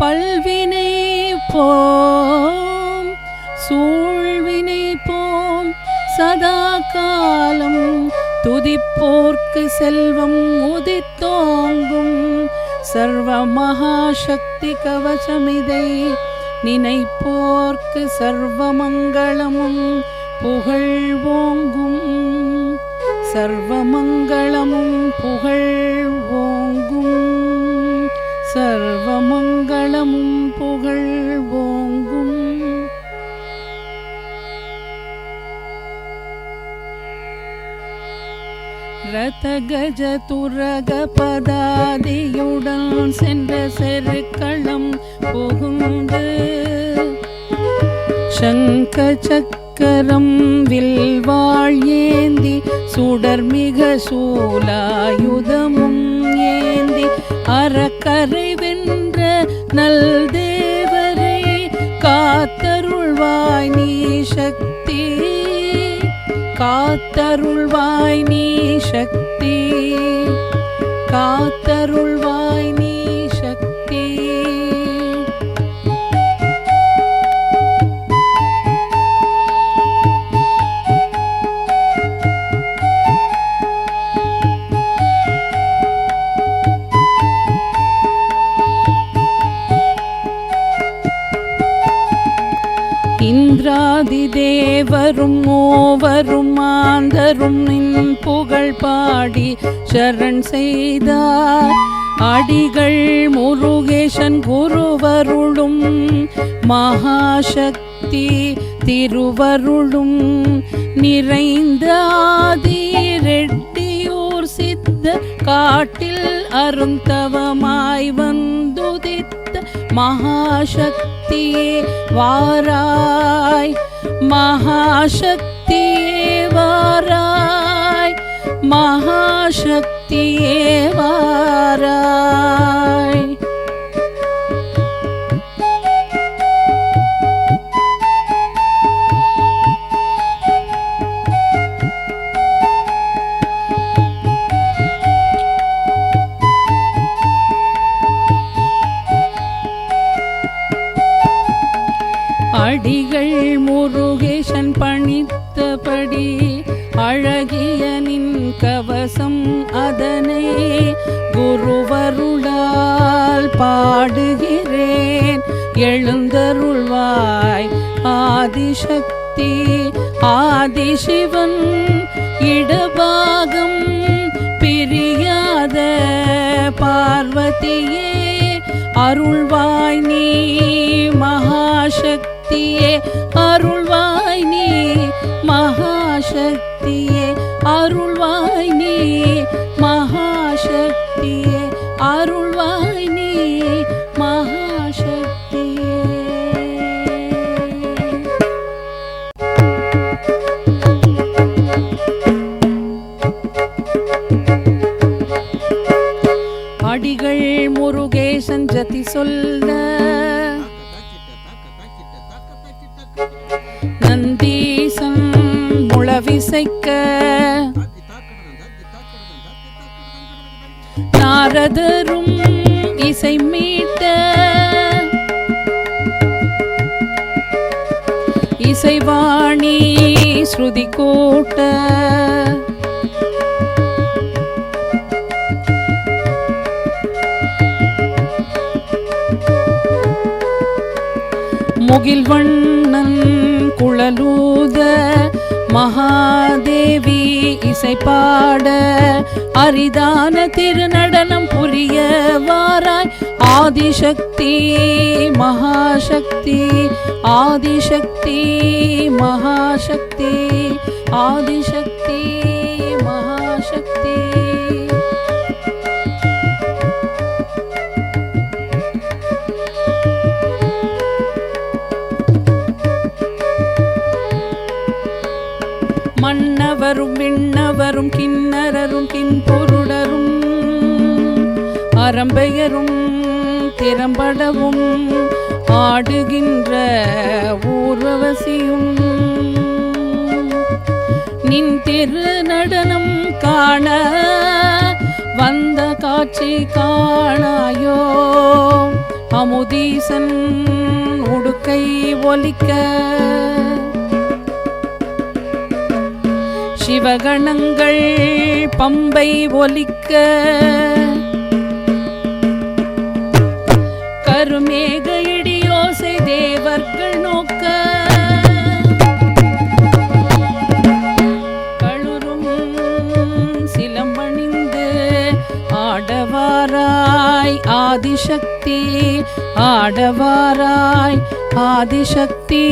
பல்வினை போம் சூழ்வினை போம் சதா காலம் துதிப்போர்க்கு செல்வம் உதித்தோங்கும் சர்வ மகாசக்தி கவசமிதை நினைப்போர்க்கு சர்வ மங்களமும் புகழ் ஓங்கும் சர்வ மங்களமும் புகழ் ஓங்கும் சர்வமங்க மங்களமும் புகழ் ஓங்கும் ரத கஜ துரக பதாதியுடன் சென்ற செருக்களம் புகுந்து சங்க சக்கரம் வில்வாழ் ஏந்தி சுடர் மிக சூலாயுதமும் அறக்கரை வென்ற நல் தேவரை காத்தருள்வாய் நீ சக்தி. காத்தருள்வாய் நீ சக்தி. காத்தருள் தேவரும் மூவரும் மாந்தரும் நின் புகழ் பாடி சரண் செய்தார். அடிகள் முருகேசன் குருவருளும் மகாசக்தி திருவருளும் நிறைந்த ஆதி ரெட்டியூர் சித்த காட்டில் அருந்தவமாய் வந்துதித்த மகாசக்தியே வாராய். மகாசக்தியே வாராய் மகாசக்தியே வாராய். ஆதிசிவன் இடபாகம் பிரியாத பார்வதியே அருள்வாய் நீ மகாசக்தியே அருள்வாய் நீ மகாசக்தியே அருள்வாய் நீ முருகேசன் ஜதி சொல்ல நந்தீசன் முளவிசைக்க நாரதரும் இசை மீட்ட இசைவாணி ஸ்ருதி கோட்ட முகில் வண்ணன் குழலூத மகாதேவி இசைப்பாட அரிதான திருநடனம் புரிய வாராய். ஆதிசக்தி மகாசக்தி ஆதிசக்தி மகாசக்தி ஆதிசக்தி. மன்னவரும் விண்ணவரும் கிண்ணரரும் கின்பொருடரும் அறம்பெயரும் திறம்படவும் ஆடுகின்ற ஊர்வசியும். நின் திரு நடனம் காண வந்த காட்சி காணாயோ? அமுதீசன் உடுக்கை ஒலிக்க சிவகணங்கள் பம்பை ஒலிக்க. கருமேக இடியோசை தேவர்கள் நோக்க. கழுரும் சிலம்பணிந்து ஆடவாராய் ஆதிசக்தி ஆடவாராய் ஆதிசக்தி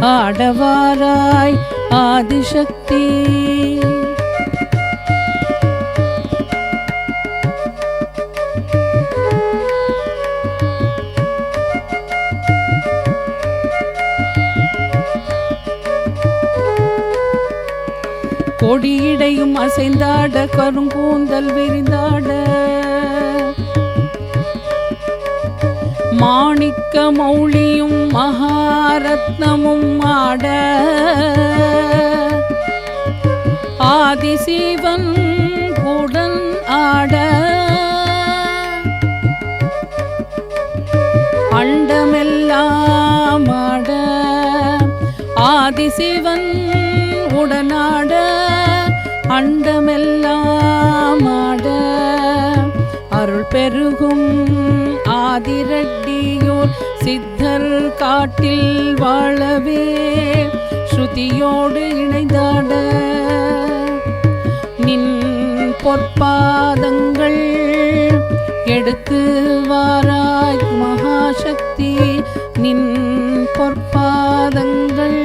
ஆடவாராய் ஆதிசக்தி. கொடியிடையும் அசைந்தாட கருங்கூந்தல் விரிந்தாட. மாணிக்க மௌழியும் மகாரத்னமும் ஆட. ஆதிசீவன் உடன் ஆட. அண்டமெல்லாம் ஆட. ஆதிசிவன் உடனாட. அண்டமெல்லாம் ஆட. அருள் பெருகும் ஆதிரட்டியோர் சித்தர் காட்டில் வாழவே ஸ்ருதியோடு இணைந்தாட. நின் பொற்பாதங்கள் எடுத்து வாராய் மகாசக்தி. நின் பொற்பாதங்கள்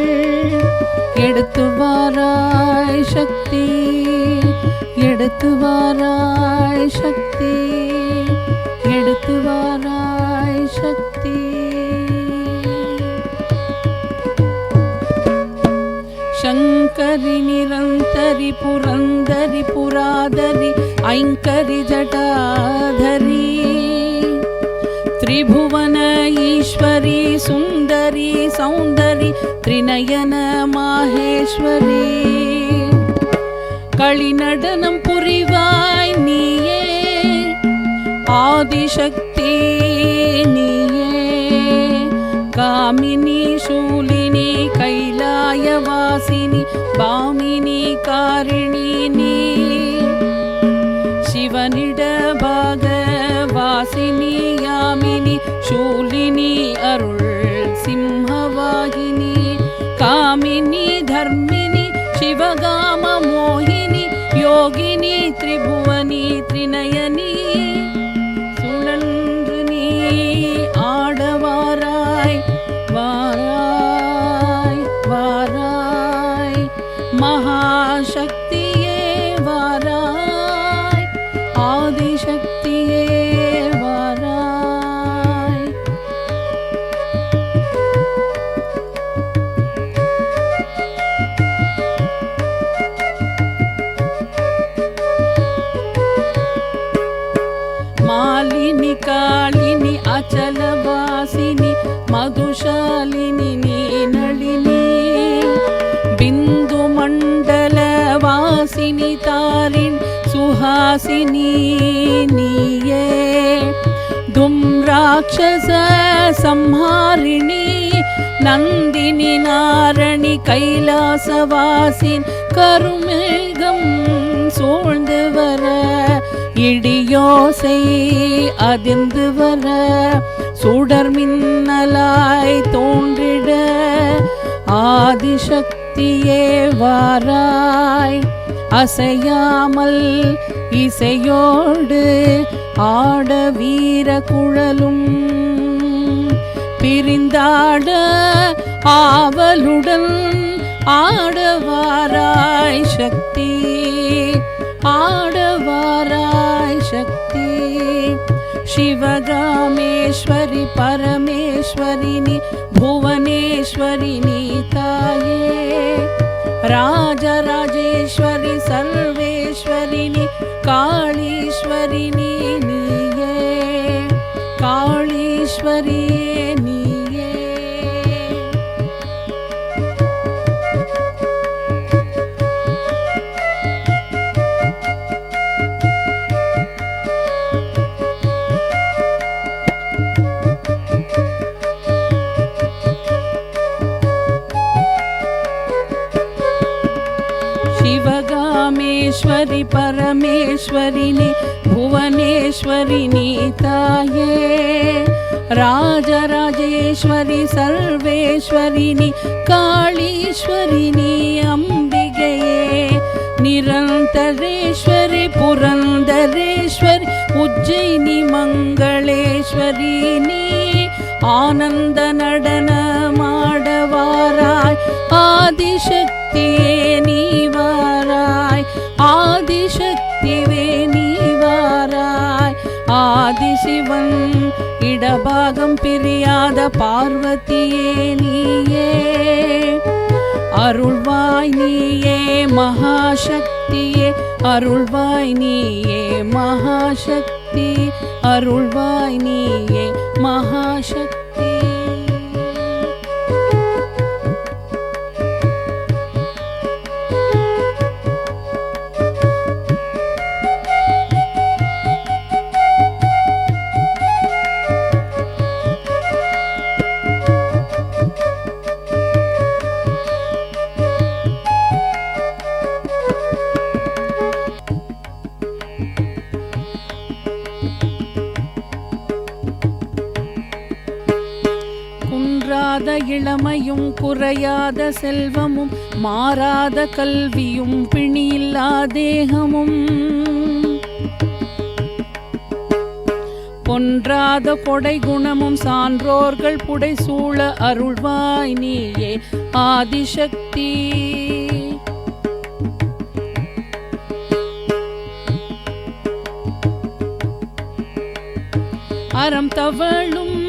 எடுத்து வாராய் சக்தி. எடுத்து வாராய் சக்தி. எடுத்து வாராய் ஐங்கரி நிரந்தரி புரந்தரி புராதரி ஐங்கரி ஜட்டாதரி त्रिभुवन ईश्वरी सुन्दरी सौन्दरि त्रिनयन माहेश्वरी களிநடனம் புரிவாய் நீயே ஆதிசக்தி நீயே. காமினி சூலினி கை மாயவாசினி பாமினி காரிணினி. சிவனிட பாக வாசினி யாமினி சூலினி அருள் சிம்மவாகினி. காமினி தர்மினி சிவகாம மோகினி யோகினி திரிபுவனி திரிநயனி. சுழன்று நீ ஆடவாராய் வாராய் శక్తియే వారాయ్. ఆది శక్తియే వారాయ్. మాలిని కాళిని అచల వాసిని మధుశాలిని నేను வாசினி நீயே. தும் ராட்சச சம்ஹாரிணி நந்தினி நாரணி கைலாசவாசின் கருமிழ்கம் சூழ்ந்து வர. இடியோசை அதிர்ந்து வர. சுடர் மின்னலாய் தோன்றிட ஆதிசக்தியே வாராய். அசையாமல் இசையோடு ஆட வீர குழலும். பிரிந்தாட ஆவலுடன் ஆடவாராய் சக்தி. ஆடவாராய் சக்தி. சிவகாமேஸ்வரி பரமேஸ்வரினி புவனேஸ்வரினி தாயே. ராஜராஜேஸ்வரி சர்வேஸ்வரினி காளீஸ்வரினி நீயே. காளீஸ்வரியே நீயே. ஈஸ்வரி பரமேஸ்வரினி புவனேஸ்வரினி தாயே. ராஜராஜேஸ்வரி சர்வேஸ்வரினி காளீஸ்வரினி அம்பிகையே. நிரந்தரேஸ்வரி புரந்தரேஸ்வரி உஜ்ஜயினி மங்களேஸ்வரி நீ. ஆனந்த நடனமாடவாராய் ஆதிசக்தியே நீ ஆதிசக்திவே நீ ஆதிசிவன் இடபாகம் பிரியாத பார்வதியே நீயே. அருள்வாய் நீயே மகாசக்தியே. அருள்வாய் நீயே மகாசக்தி. அருள்வாய் நீயே மகாசக்தி. இளமையும் குறையாத செல்வமும் மாறாத கல்வியும் பிணியில்லா தேகமும். பொன்றாத கொடை குணமும் சான்றோர்கள் புடைசூழ அருள்வாய் நீயே ஆதிசக்தி. அறம் தவழும்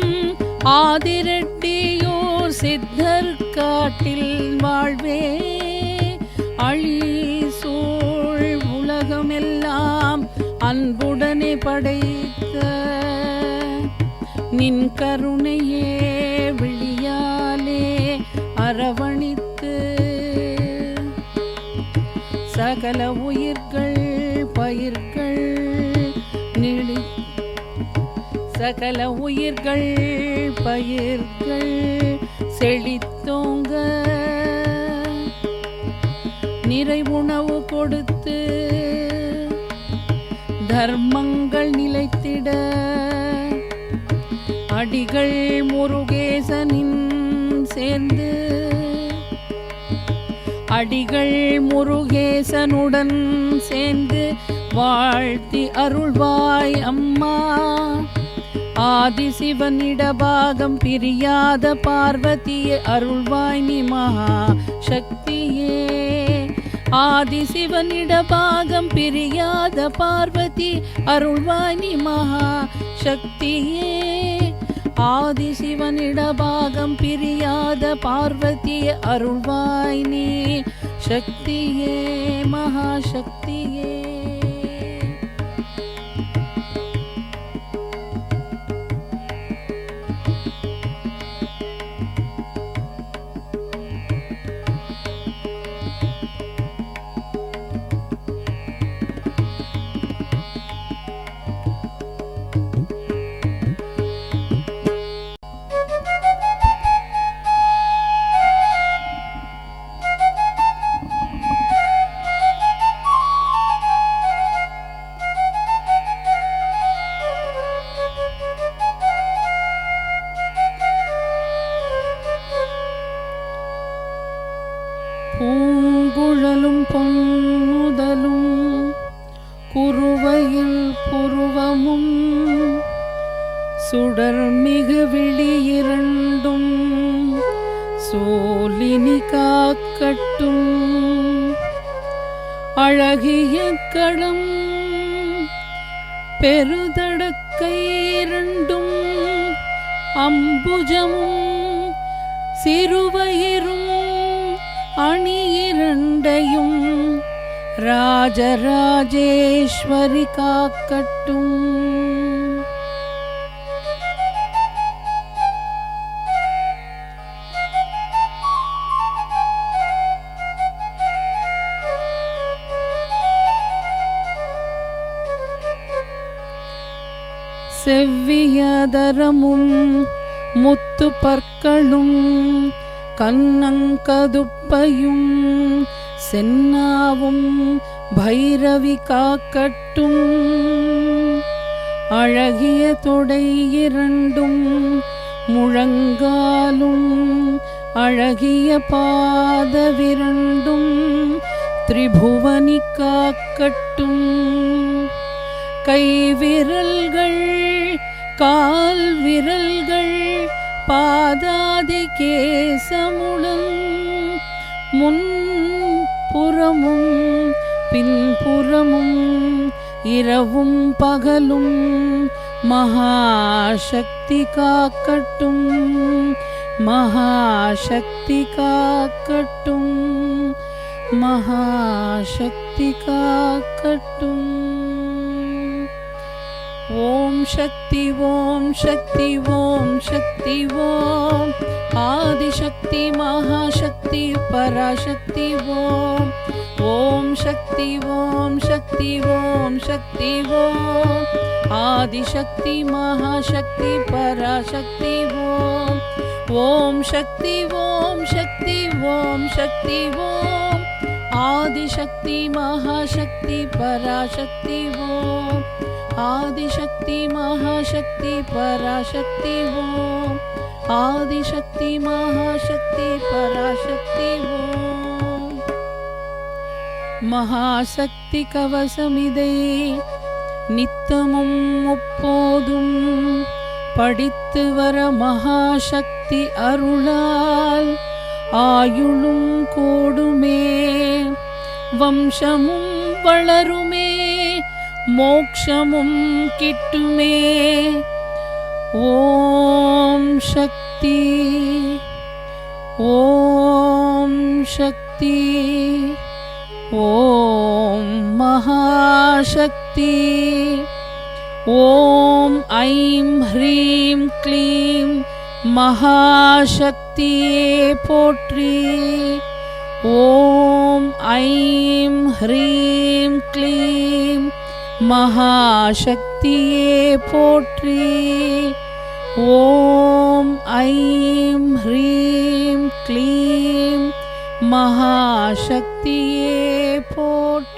ஆதிரெட்டியோர் சித்தர் காட்டில் வாழ்வே. அழி சூழ் உலகமெல்லாம் அன்புடனே படைத்த. நின் கருணையே விழியாலே அரவணித்து. சகல உயிர்கள் பயிர்கள் நிழி. சகல உயிர்கள் பயிர்கள் செழித்தோங்க. நிறைவுணவு கொடுத்து தர்மங்கள் நிலைத்திட. அடிகள் முருகேசனின் சேர்ந்து அடிகள் முருகேசனுடன் சேர்ந்து வாழ்த்தி அருள்வாய் அம்மா. ஆதிசிவனிடபாகம் பிரியாத பார்வதியே அருள்வாய் நீ மகா சக்தியே ஆதிசிவனிடபாகம் பிரியாத பார்வதி அருள்வாய் நீ மகா சக்தியே ஆதிசிவனிடபாகம் பிரியாத பார்வதியே அருள்வாய் நீ சக்தியே மகாசக்தியே. சோலினி காக்கட்டும். அழகிய களம் பெருதடக்கை இரண்டும் அம்புஜமும் சிறுவயிரும் அணி இரண்டையும் ராஜராஜேஸ்வரி காக்கட்டும். செவ்வியதரமும் முத்து பற்களும் கண்ணங்கதுப்பையும் சென்னாவும் பைரவி காக்கட்டும். அழகிய தொடை இரண்டும் முழங்காலும் அழகிய பாதவிரண்டும் திரிபுவனி காக்கட்டும். கைவிரல்கள் கால் விரல்கள் பாதாதி கேசமுடன் முன்புறமும் பின்புறமும் இரவும் பகலும் மகாசக்தி காக்கட்டும் மகாசக்தி காக்கட்டும் மகாசக்தி காக்கட்டும். ॐ शक्ति ॐ शक्ति ॐ शक्ति ॐ आदिशक्ति महाशक्ति पराशक्ति ॐ ॐ शक्ति ॐ शक्ति ॐ शक्ति ॐ आदिशक्ति महाशक्ति पराशक्ति ॐ ॐ शक्ति ॐ शक्ति ॐ शक्ति ॐ आदिशक्ति महाशक्ति पराशक्ति ॐ ஆதிசக்தி மகாசக்தி பராசக்தி ஓம். ஆதிசக்தி மகாசக்தி பராசக்தி ஓம். மகாசக்தி கவசமிதை நித்தமும் முப்போதும் படித்து வர மகாசக்தி அருளால் ஆயுளும் கோடுமே. வம்சமும் வளரும் மோக்ஷமும் கிட்டுமே. ஓம் சக்தி. ஓம் சக்தி. ஓம் மகாசக்தி. ஓம் ஐம் ஹ்ரீம் க்ளீம் மகாசக்தியே போற்றி. ஓம் ஐம் ஹ்ரீம் க்ளீம் மகாசக்தியே போற்றி. ஓம் ஐம் ஹ்ரீம் க்ளீம். மகாசக்தியே போற்றி.